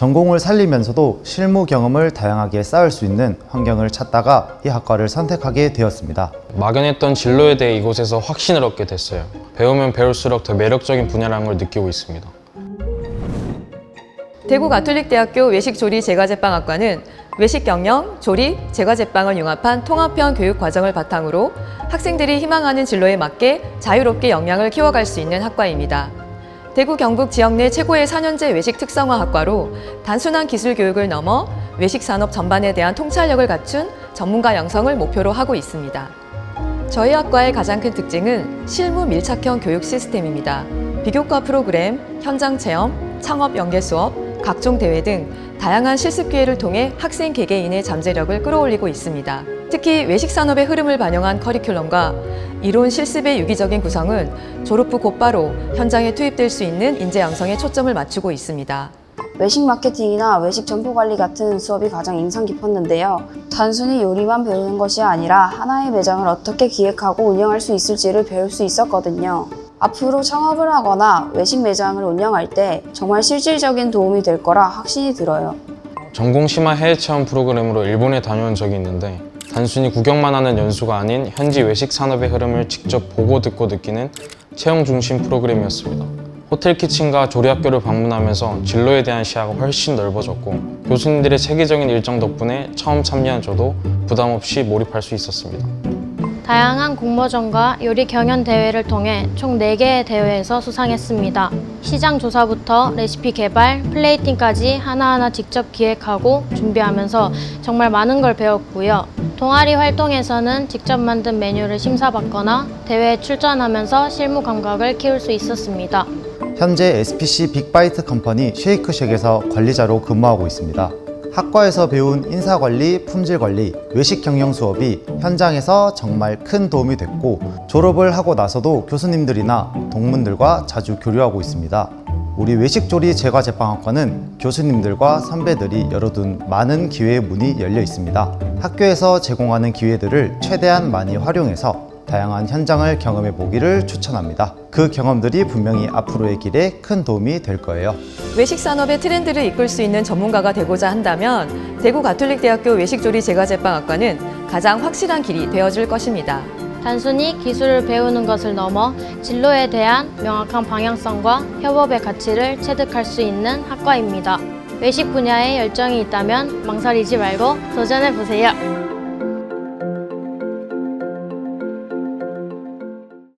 전공을 살리면서도 실무 경험을 다양하게 쌓을 수 있는 환경을 찾다가 이 학과를 선택하게 되었습니다. 막연했던 진로에 대해 이곳에서 확신을 얻게 됐어요. 배우면 배울수록 더 매력적인 분야라는 걸 느끼고 있습니다. 대구 가톨릭대학교 외식조리 제과제빵학과는 외식 경영, 조리, 제과제빵을 융합한 통합형 교육 과정을 바탕으로 학생들이 희망하는 진로에 맞게 자유롭게 역량을 키워갈 수 있는 학과입니다. 대구 경북 지역 내 최고의 4년제 외식 특성화 학과로 단순한 기술 교육을 넘어 외식 산업 전반에 대한 통찰력을 갖춘 전문가 양성을 목표로 하고 있습니다. 저희 학과의 가장 큰 특징은 실무 밀착형 교육 시스템입니다. 비교과 프로그램, 현장 체험, 창업 연계 수업, 각종 대회 등 다양한 실습 기회를 통해 학생 개개인의 잠재력을 끌어올리고 있습니다. 특히 외식 산업의 흐름을 반영한 커리큘럼과 이론 실습의 유기적인 구성은 졸업 후 곧바로 현장에 투입될 수 있는 인재 양성에 초점을 맞추고 있습니다. 외식 마케팅이나 외식 점포 관리 같은 수업이 가장 인상 깊었는데요. 단순히 요리만 배우는 것이 아니라 하나의 매장을 어떻게 기획하고 운영할 수 있을지를 배울 수 있었거든요. 앞으로 창업을 하거나 외식 매장을 운영할 때 정말 실질적인 도움이 될 거라 확신이 들어요. 전공 심화 해외 체험 프로그램으로 일본에 다녀온 적이 있는데 단순히 구경만 하는 연수가 아닌 현지 외식 산업의 흐름을 직접 보고 듣고 느끼는 체험 중심 프로그램이었습니다. 호텔 키친과 조리 학교를 방문하면서 진로에 대한 시야가 훨씬 넓어졌고 교수님들의 체계적인 일정 덕분에 처음 참여한 저도 부담 없이 몰입할 수 있었습니다. 다양한 공모전과 요리 경연 대회를 통해 총 4개의 대회에서 수상했습니다. 시장 조사부터 레시피 개발, 플레이팅까지 하나하나 직접 기획하고 준비하면서 정말 많은 걸 배웠고요. 동아리 활동에서는 직접 만든 메뉴를 심사받거나 대회에 출전하면서 실무 감각을 키울 수 있었습니다. 현재 SPC 빅바이트 컴퍼니 쉐이크쉑에서 관리자로 근무하고 있습니다. 학과에서 배운 인사관리, 품질관리, 외식 경영 수업이 현장에서 정말 큰 도움이 됐고 졸업을 하고 나서도 교수님들이나 동문들과 자주 교류하고 있습니다. 우리 외식조리 제과제빵학과는 교수님들과 선배들이 열어둔 많은 기회의 문이 열려 있습니다. 학교에서 제공하는 기회들을 최대한 많이 활용해서 다양한 현장을 경험해 보기를 추천합니다. 그 경험들이 분명히 앞으로의 길에 큰 도움이 될 거예요. 외식 산업의 트렌드를 이끌 수 있는 전문가가 되고자 한다면 대구 가톨릭대학교 외식조리 제과제빵학과는 가장 확실한 길이 되어줄 것입니다. 단순히 기술을 배우는 것을 넘어 진로에 대한 명확한 방향성과 협업의 가치를 체득할 수 있는 학과입니다. 외식 분야에 열정이 있다면 망설이지 말고 도전해 보세요.